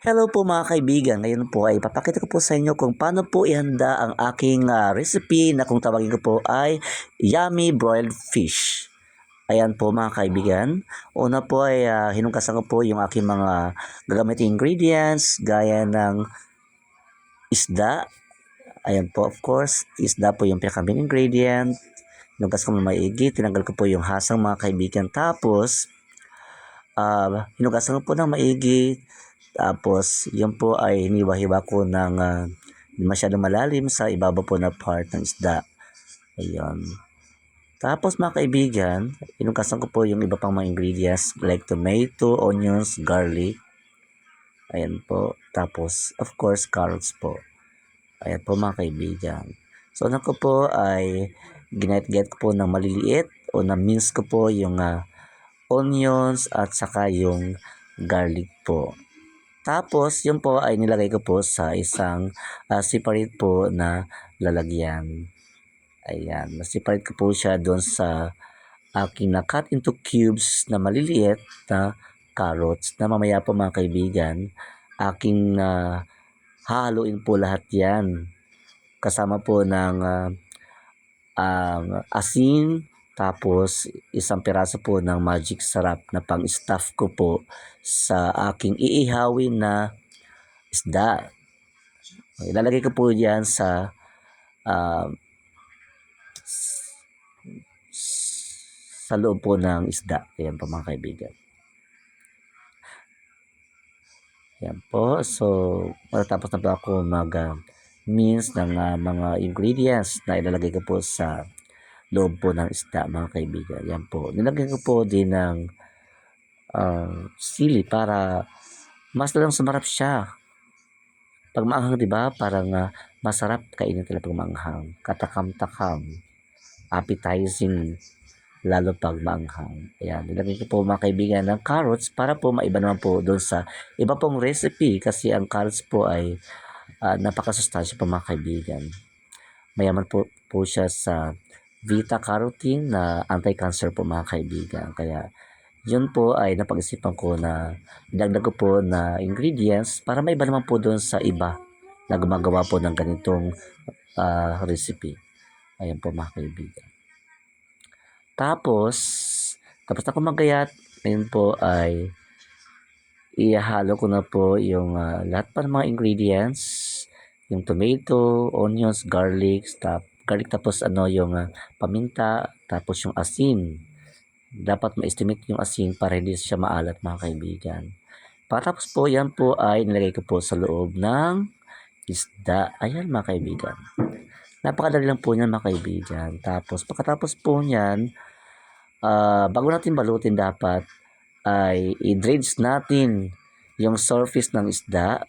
Hello po mga kaibigan, ngayon po ay papakita ko po sa inyo kung paano po ihanda ang aking ah, recipe na kung tawagin ko po ay yummy broiled fish. Ayan po mga kaibigan. Una po ay ah, hinugasan ko po yung aking mga gagamitin ingredients gaya ng isda. Ayan po of course, isda po yung pinakamain ingredient. Hinugas ko maigi, tinanggal ko po yung hasang mga kaibigan. Tapos, ah hinugasan ko po ng maigi, tapos, yun po ay hiniwa-hiwa ko ng hindi masyadong malalim sa ibabaw po na part ng isda. Ayun. Tapos mga kaibigan, inugasan ko po yung iba pang mga ingredients like tomato, onions, garlic. Ayan po. Tapos, of course, carrots po. Ayan po mga kaibigan. So, ano ko po ay ginayat-gayat ko po ng maliliit o na-mince ko po yung ah, onions at saka yung garlic po. Tapos, yun po ay nilagay ko po sa isang ah, separate po na lalagyan. Ayan, na-separate ko po siya doon sa aking na cut into cubes na maliliit na carrots na mamaya po mga kaibigan, aking na hahaluin po lahat yan. Kasama po ng ah, um, asin, tapos isang piraso po ng magic sarap na pang-stuff ko po sa aking iihawin na isda. Ilalagay ko po yan sa ah, sa loob po ng isda. Ayan po mga kaibigan. Ayan po. So, matatapos na po ako mag ah, mince ng ah, mga ingredients na ilalagay ko po sa loob po ng isda mga kaibigan. Yan po. Nilagay ko po din ng ah, sili para mas lalong sumarap siya. Pag maanghang, di ba? Parang ah, masarap kainin talaga pag maanghang. Katakam-takam. Appetizing. Lalo pag maanghang. Ayan. Nilagay ko po mga kaibigan ng carrots para po maiba naman po doon sa iba pong recipe kasi ang carrots po ay uh, napakasustansya po mga kaibigan. Mayaman po, po siya sa beta-carotene na anti-cancer po mga kaibigan. Kaya yun po ay napag-isipan ko na idagdag ko po na ingredients para may iba naman po doon sa iba na gumagawa po ng ganitong ah, recipe. Ayan po mga kaibigan. Tapos, tapos na ko magayat, ngayon po ay ihalo ko na po yung ah, lahat pa ng mga ingredients, yung tomato, onions, garlic, tap, garlic tapos ano yung ah, paminta, tapos yung asin. Dapat ma-estimate yung asin para hindi siya maalat mga kaibigan. Pagkatapos po yan po ay nilagay ko po sa loob ng isda. Ayan mga kaibigan. Napakadali lang po niyan mga kaibigan. Tapos pagkatapos po niyan, ah, bago natin balutin dapat ay i-dredge natin yung surface ng isda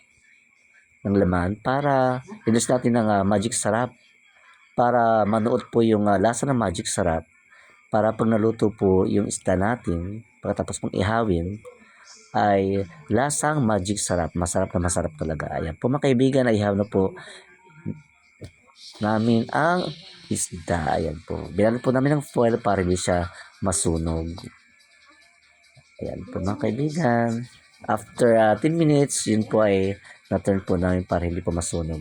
ng laman para i-dredge natin ng ah, magic sarap para manuot po yung ah, lasa ng magic sarap para pag naluto po yung isda natin pagkatapos pong ihawin ay lasang magic sarap. Masarap na masarap talaga. Ayan po mga kaibigan ihaw na po namin ang isda. Ayan po. Binalot po namin ng foil para hindi siya masunog. Ayan po mga kaibigan. After ah, 10 minutes yun po ay na-turn po namin para hindi po masunog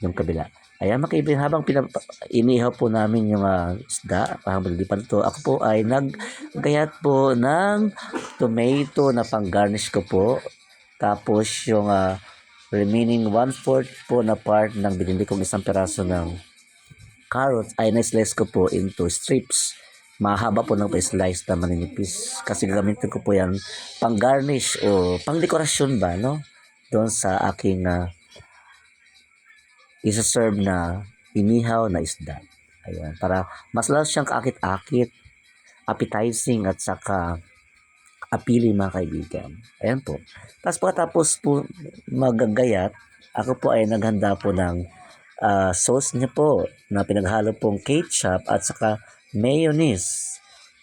yung kabila Ayan mga kaibigan, habang pinap- inihaw po namin yung ah, isda, habang hindi pa ito, ako po ay naggayat po ng tomato na pang garnish ko po. Tapos yung ah, remaining one-fourth po na part ng binili kong isang peraso ng carrot ay na-slice ko po into strips. Mahaba po ng pa-slice na maninipis. Kasi gagamitin ko po yan pang garnish o pang dekorasyon ba, no? Doon sa aking ah, isa-serve na inihaw na isda. Ayan, para mas lalo siyang kaakit-akit, appetizing at saka appealing mga kaibigan. Ayan po. Tapos pagkatapos po magagayat, ako po ay naghanda po ng ah, sauce niya po na pinaghalo pong ketchup at saka mayonnaise.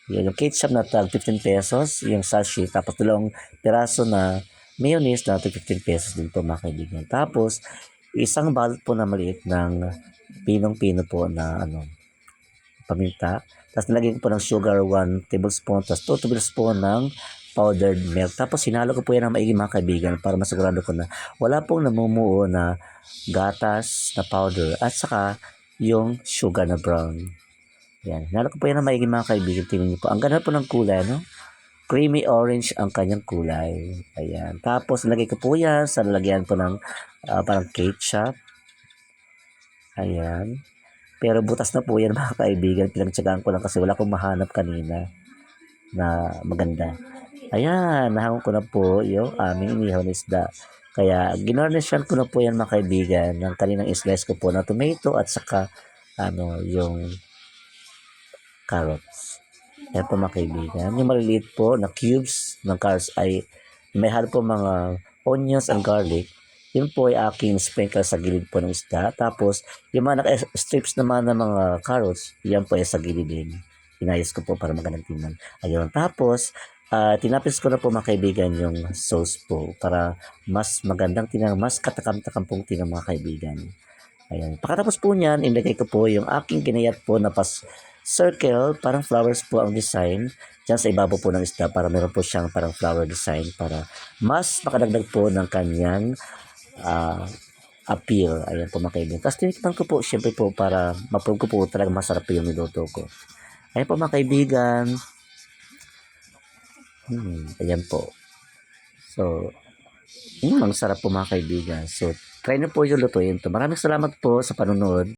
Yan, yung ketchup na tag 15 pesos, yung sachet, tapos dalawang piraso na mayonnaise na tag 15 pesos din po mga kaibigan. Tapos, isang balot po na maliit ng pinong-pino po na ano, paminta. Tapos nilagyan ko po ng sugar 1 tablespoon, tapos 2 tablespoon ng powdered milk. Tapos sinalo ko po yan ng maigi mga kaibigan para masigurado ko na wala pong namumuo na gatas na powder at saka yung sugar na brown. Yan. Hinalo ko po yan ng maigi mga kaibigan. Tingnan niyo po. Ang ganda po ng kulay, no? Creamy orange ang kanyang kulay. Ayan. Tapos, nilagay ko po yan sa lalagyan po ng ah, parang ketchup. Ayan. Pero butas na po yan mga kaibigan. Pinagtsagaan ko lang kasi wala akong mahanap kanina na maganda. Ayan, nahangon ko na po yung aming inihaw na isda. Kaya ginornishan ko na po yan mga kaibigan ng kaninang slice ko po na tomato at saka ano, yung carrots. Ayan po mga kaibigan. Yung maliliit po na cubes ng carrots ay may halo po mga onions and garlic. Yun po ay aking sprinkle sa gilid po ng isda. Tapos, yung mga naka-strips naman ng mga carrots, yan po ay sa gilid din. Inayos ko po para magandang tingnan. Ayun. Tapos, ah tinapis ko na po mga kaibigan yung sauce po para mas magandang tingnan, mas katakam-takam pong tingnan mga kaibigan. Ayan. Pagkatapos po niyan, inilagay ko po yung aking ginayat po na pas circle, parang flowers po ang design dyan sa ibabaw po ng isda para meron po siyang parang flower design para mas makadagdag po ng kanyang ah, appeal. Ayan po mga kaibigan. Tapos tinikman ko po, syempre po para ma-prove ko po talaga masarap yung niluto ko. Ayan po mga kaibigan. Hmm, ayan po. So, yun ang sarap po mga kaibigan. So, try na po yung lutuin to. Maraming salamat po sa panonood.